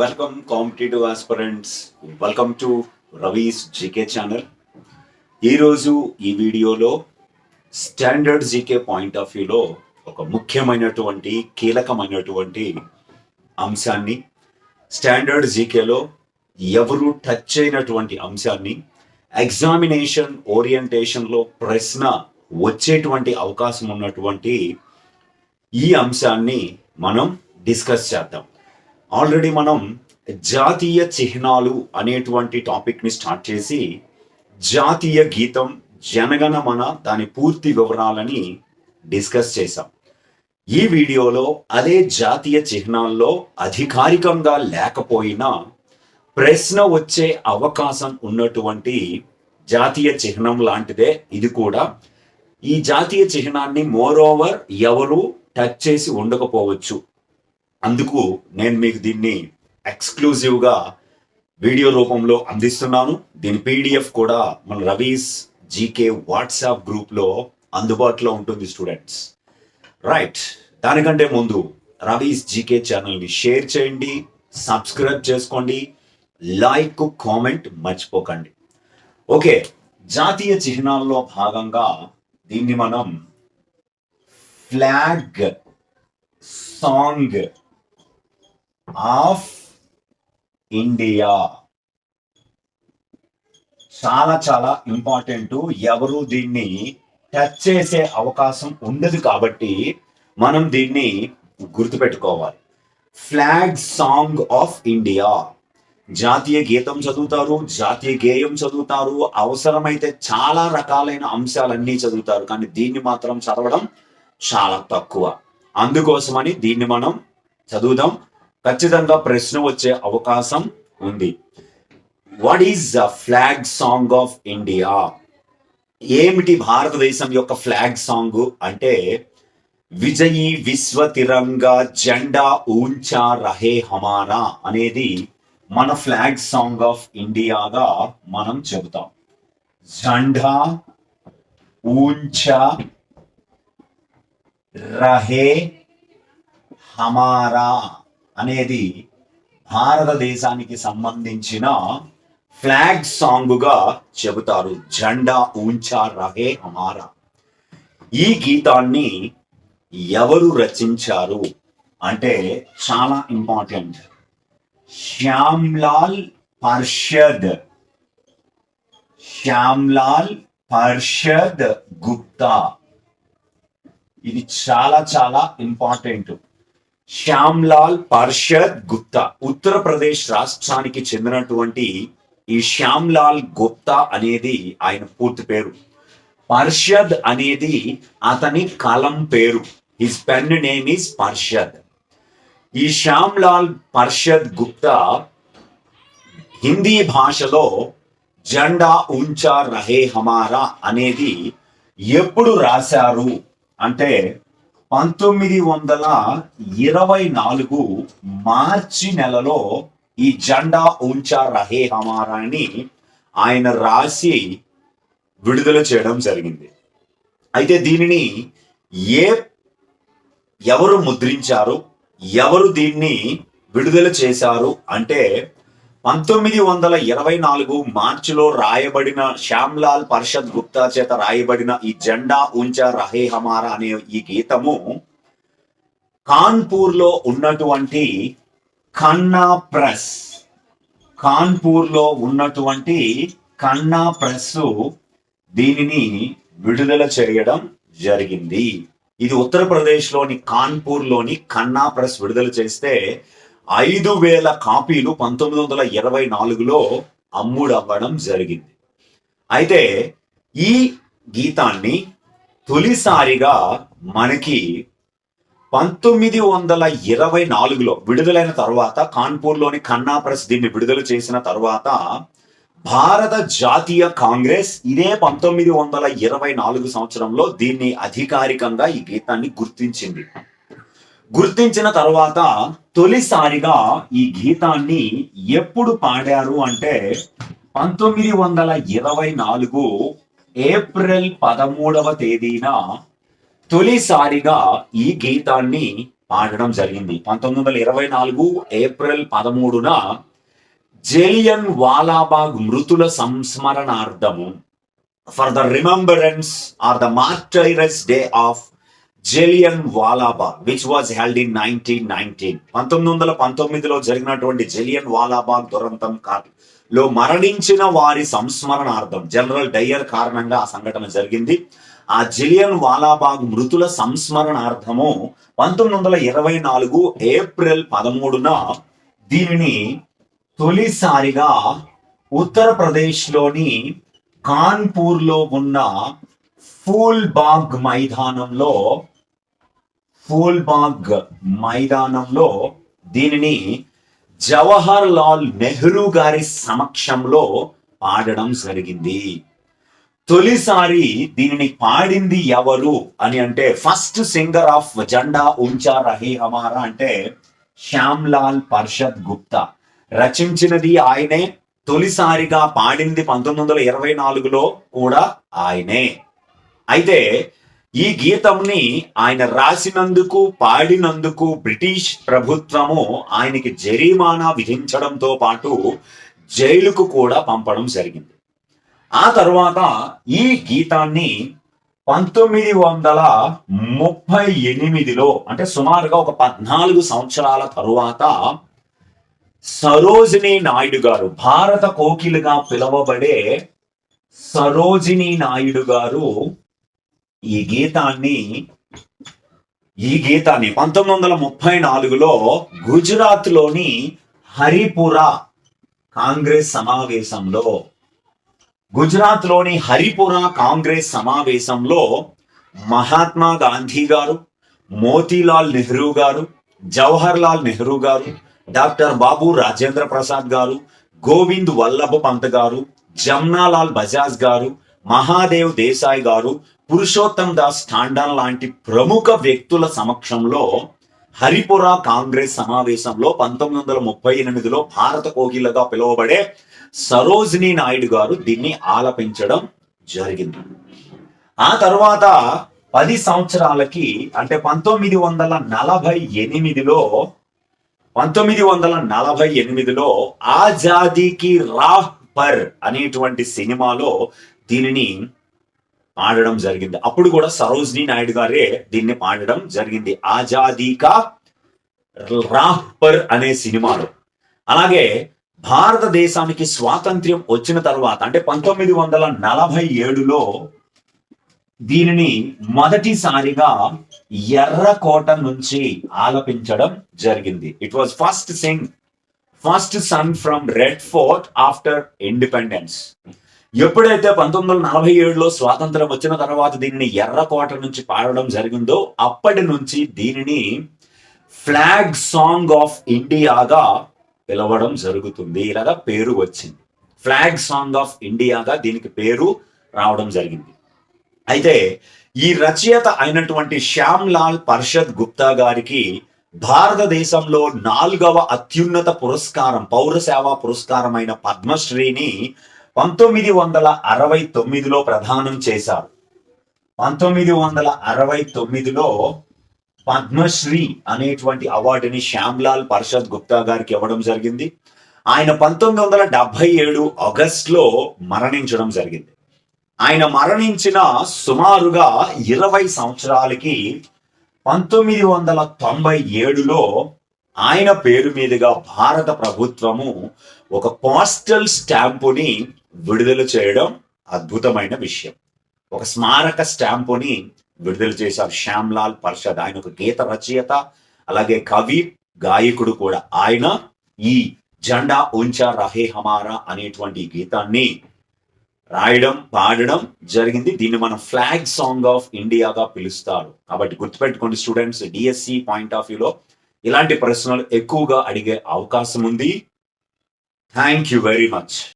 Welcome competitive aspirants welcome to Ravi's GK channel ఈరోజు ఈ వీడియోలో స్టాండర్డ్ జీకే పాయింట్ ఆఫ్ వ్యూలో ఒక ముఖ్యమైనటువంటి కీలకమైనటువంటి అంశాన్ని స్టాండర్డ్ జీకేలో ఎవరు టచ్ చేయనటువంటి అంశాన్ని ఎగ్జామినేషన్ ఓరియంటేషన్లో ప్రశ్న వచ్చేటువంటి అవకాశం ఉన్నటువంటి ఈ అంశాన్ని మనం డిస్కస్ చేద్దాం. ఆల్రెడీ మనం జాతీయ చిహ్నాలు అనేటువంటి టాపిక్ని స్టార్ట్ చేసి జాతీయ గీతం జనగణ మన దాని పూర్తి వివరాలని డిస్కస్ చేశాం. ఈ వీడియోలో అదే జాతీయ చిహ్నాల్లో అధికారికంగా లేకపోయినా ప్రశ్న వచ్చే అవకాశం ఉన్నటువంటి జాతీయ చిహ్నం లాంటిదే ఇది కూడా. ఈ జాతీయ చిహ్నాన్ని మోరోవర్ ఎవరు టచ్ చేసి ఉండకపోవచ్చు. అందుకు నేను మీకు దీన్ని ఎక్స్క్లూజివ్గా వీడియో రూపంలో అందిస్తున్నాను. దీని పీడిఎఫ్ కూడా మన రవీస్ జీకే వాట్సాప్ గ్రూప్లో అందుబాటులో ఉంటుంది స్టూడెంట్స్. రైట్ దానికంటే ముందు రవీస్ జీకే ఛానల్ని షేర్ చేయండి సబ్స్క్రైబ్ చేసుకోండి లైక్ కామెంట్ మర్చిపోకండి. ఓకే జాతీయ చిహ్నాల్లో భాగంగా దీన్ని మనం ఫ్లాగ్ సాంగ్ ఆఫ్ ఇండియా. చాలా చాలా ఇంపార్టెంట్. ఎవరు దీన్ని టచ్ చేసే అవకాశం ఉండదు కాబట్టి మనం దీన్ని గుర్తుపెట్టుకోవాలి. ఫ్లాగ్ సాంగ్ ఆఫ్ ఇండియా జాతీయ గీతం చదువుతారు జాతీయ గేయం చదువుతారు అవసరమైతే చాలా రకాలైన అంశాలన్నీ చదువుతారు కానీ దీన్ని మాత్రం చదవడం చాలా తక్కువ. అందుకోసమని దీన్ని మనం చదువుదాం. ఖచ్చితంగా ప్రశ్న వచ్చే అవకాశం ఉంది. What is the flag song of India ఏమిటి భారతదేశం యొక్క ఫ్లాగ్ సాంగ్ అంటే విజయీ విశ్వ తిరంగా జెండా ఊంచా రహే హమారా అనేది మన ఫ్లాగ్ సాంగ్ ఆఫ్ ఇండియాగా మనం చెబుతాం. జెండా ఊంచా రహే హమారా అనేది భారతదేశానికి సంబంధించిన ఫ్లాగ్ సాంగ్గా చెబుతారు. జెండా ఊంచా రహే హమారా. ఈ గీతాన్ని ఎవరు రచించారు? అంటే చాలా ఇంపార్టెంట్. శ్యామ్లాల్ పర్షద్. శ్యామ్లాల్ పర్షద్ గుప్తా. ఇది చాలా చాలా ఇంపార్టెంట్. శ్యామ్లాల్ పర్షద్ గుప్తా. ఉత్తరప్రదేశ్ రాష్ట్రానికి చెందినటువంటి ఈ శ్యామ్లాల్ గుప్తా అనేది ఆయన పూర్తి పేరు. పర్షద్ అనేది అతని కలం పేరు. His pen name is Parshad ఈ శ్యామ్లాల్ పర్షద్ గుప్తా హిందీ భాషలో జెండా ఉంచా రహే హమారా అనేది ఎప్పుడు రాశారు? అంటే పంతొమ్మిది వందల ఇరవై నాలుగు మార్చి నెలలో ఈ జెండా ఉంచా రహే హమారాని ఆయన రాసి విడుదల చేయడం జరిగింది. అయితే దీనిని ఏ ఎవరు ముద్రించారు? ఎవరు దీన్ని విడుదల చేశారు? అంటే పంతొమ్మిది వందల ఇరవై నాలుగు మార్చిలో రాయబడిన శ్యామ్లాల్ పర్షద్ గుప్తా చేత రాయబడిన ఈ జెండా ఉంచా రహే హమారా అనే ఈ గీతము కాన్పూర్లో ఉన్నటువంటి ఖన్నా ప్రెస్. కాన్పూర్లో ఉన్నటువంటి ఖన్నా ప్రెస్ దీనిని విడుదల చేయడం జరిగింది. ఇది ఉత్తరప్రదేశ్లోని కాన్పూర్లోని ఖన్నా ప్రెస్ విడుదల చేస్తే ఐదు వేల కాపీలు పంతొమ్మిది వందల ఇరవై నాలుగులో అమ్ముడవ్వడం జరిగింది. అయితే ఈ గీతాన్ని తొలిసారిగా మనకి పంతొమ్మిది వందల ఇరవై నాలుగులో విడుదలైన తర్వాత కాన్పూర్లోని ఖన్నా ప్రెస్ దీన్ని విడుదల చేసిన తర్వాత భారత జాతీయ కాంగ్రెస్ ఇదే పంతొమ్మిది వందల ఇరవై నాలుగు సంవత్సరంలో దీన్ని అధికారికంగా ఈ గీతాన్ని గుర్తించింది. గుర్తించిన తర్వాత తొలిసారిగా ఈ గీతాన్ని ఎప్పుడు పాడారు అంటే పంతొమ్మిది వందల ఇరవై నాలుగు ఏప్రిల్ పదమూడవ తేదీన తొలిసారిగా ఈ గీతాన్ని పాడడం జరిగింది. పంతొమ్మిది వందల ఇరవై నాలుగు ఏప్రిల్ పదమూడున జెలియన్ వాలాబాగ్ మృతుల సంస్మరణార్థము. For the remembrance or the martyrs day of Jallian Walabagh which was held in nineteen nineteen పంతొమ్మిది వందల పంతొమ్మిదిలో జరిగినటువంటి జెలియన్ వాలాబాగ్ దురంతం కా- లో మరణించిన వారి సంస్మరణార్థం జనరల్ డయ్యర్ కారణంగా ఆ సంఘటన జరిగింది. ఆ జెలియన్ వాలాబాగ్ మృతుల సంస్మరణార్థము పంతొమ్మిది వందల ఇరవై నాలుగు ఏప్రిల్ పదమూడున దీనిని తొలిసారిగా ఉత్తరప్రదేశ్లోని కాన్పూర్లో ఉన్న ఫూల్బాగ్ మైదానంలో ఫూల్బాగ్ మైదానంలో దీనిని జవహర్ లాల్ నెహ్రూ గారి సమక్షంలో పాడడం జరిగింది. తొలిసారి దీనిని పాడింది ఎవరు అని అంటే ఫస్ట్ సింగర్ ఆఫ్ జెండా ఉంచా రహీ హమారా అంటే శ్యామ్ లాల్ పర్షద్ గుప్తా. రచించినది ఆయనే తొలిసారిగా పాడింది పంతొమ్మిది వందల ఇరవై నాలుగులో కూడా ఆయనే. అయితే ఈ గీతంని ఆయన రాసినందుకు పాడినందుకు బ్రిటిష్ ప్రభుత్వము ఆయనకి జరిమానా విధించడంతో పాటు జైలుకు కూడా పంపడం జరిగింది. ఆ తర్వాత ఈ గీతాన్ని పంతొమ్మిది వందల ముప్పై ఎనిమిదిలో అంటే సుమారుగా ఒక పద్నాలుగు సంవత్సరాల తరువాత సరోజినీ నాయుడు గారు భారత కోకిలుగా పిలువబడే సరోజినీ నాయుడు గారు ఈ గీతాన్ని ఈ గీతాన్ని పంతొమ్మిది వందల ముప్పై నాలుగులో గుజరాత్లోని హరిపురా కాంగ్రెస్ సమావేశంలో గుజరాత్లోని హరిపురా కాంగ్రెస్ సమావేశంలో మహాత్మా గాంధీ గారు మోతీలాల్ నెహ్రూ గారు జవహర్ లాల్ నెహ్రూ గారు డాక్టర్ బాబు రాజేంద్ర ప్రసాద్ గారు గోవింద్ వల్లభ పంత్ గారు జమ్నాలాల్ బజాజ్ గారు మహాదేవ్ దేశాయ్ గారు పురుషోత్తం దాస్ టాండన్ లాంటి ప్రముఖ వ్యక్తుల సమక్షంలో హరిపురా కాంగ్రెస్ సమావేశంలో పంతొమ్మిది వందల ముప్పై ఎనిమిదిలో భారత కోకిలగా పిలువబడే సరోజిని నాయుడు గారు దీన్ని ఆలపించడం జరిగింది. ఆ తర్వాత పది సంవత్సరాలకి అంటే పంతొమ్మిది వందల నలభై ఎనిమిదిలో పంతొమ్మిది వందల నలభై ఎనిమిదిలో ఆజాదీకి రాహ్ పర్ అనేటువంటి సినిమాలో దీనిని పాడడం జరిగింది. అప్పుడు కూడా సరోజిని నాయుడు గారే దీన్ని పాడడం జరిగింది. ఆజాదీకా రాహ్ పర్ అనే సినిమాలో. అలాగే భారతదేశానికి స్వాతంత్ర్యం వచ్చిన తర్వాత అంటే పంతొమ్మిది వందల నలభై ఏడులో దీనిని మొదటిసారిగా ఎర్రకోట నుంచి ఆలపించడం జరిగింది. It was first sing first sung from Red Fort after independence ఎప్పుడైతే పంతొమ్మిది వందల నలభై ఏడులో స్వాతంత్రం వచ్చిన తర్వాత దీనిని ఎర్రకోట నుంచి పాడడం జరిగిందో అప్పటి నుంచి దీనిని ఫ్లాగ్ సాంగ్ ఆఫ్ ఇండియాగా పిలవడం జరుగుతుంది. ఇలాగా పేరు వచ్చింది. ఫ్లాగ్ సాంగ్ ఆఫ్ ఇండియాగా దీనికి పేరు రావడం జరిగింది. అయితే ఈ రచయిత అయినటువంటి శ్యామ్ లాల్ పర్షద్ గుప్తా గారికి భారతదేశంలో నాలుగవ అత్యున్నత పురస్కారం పౌర సేవా పురస్కారమైన పద్మశ్రీని పంతొమ్మిది వందల అరవై తొమ్మిదిలో ప్రధానం చేశారు. పంతొమ్మిది వందల అరవై తొమ్మిదిలో పద్మశ్రీ అనేటువంటి అవార్డుని శ్యామ్లాల్ పర్షద్ గుప్తా గారికి ఇవ్వడం జరిగింది. ఆయన పంతొమ్మిది వందల డెబ్బై ఏడు ఆగస్టులో మరణించడం జరిగింది. ఆయన మరణించిన సుమారుగా ఇరవై సంవత్సరాలకి పంతొమ్మిది వందల తొంభై ఏడులో ఆయన పేరు మీదుగా భారత ప్రభుత్వము ఒక పోస్టల్ స్టాంపుని విడుదల చేయడం అద్భుతమైన విషయం. ఒక స్మారక స్టాంపుని విడుదల చేశారు శ్యామ్లాల్ పర్షద్ ఆయన ఒక గీత రచయిత అలాగే కవి గాయకుడు కూడా. ఆయన ఈ జెండా ఉంచా రహే హమారా అనేటువంటి గీతాన్ని రాయడం పాడడం జరిగింది. దీన్ని మనం ఫ్లాగ్ సాంగ్ ఆఫ్ ఇండియాగా పిలుస్తారు. కాబట్టి గుర్తుపెట్టుకోండి స్టూడెంట్స్ డిఎస్సి పాయింట్ ఆఫ్ వ్యూలో ఇలాంటి ప్రశ్నలు ఎక్కువగా అడిగే అవకాశం ఉంది. Thank you very much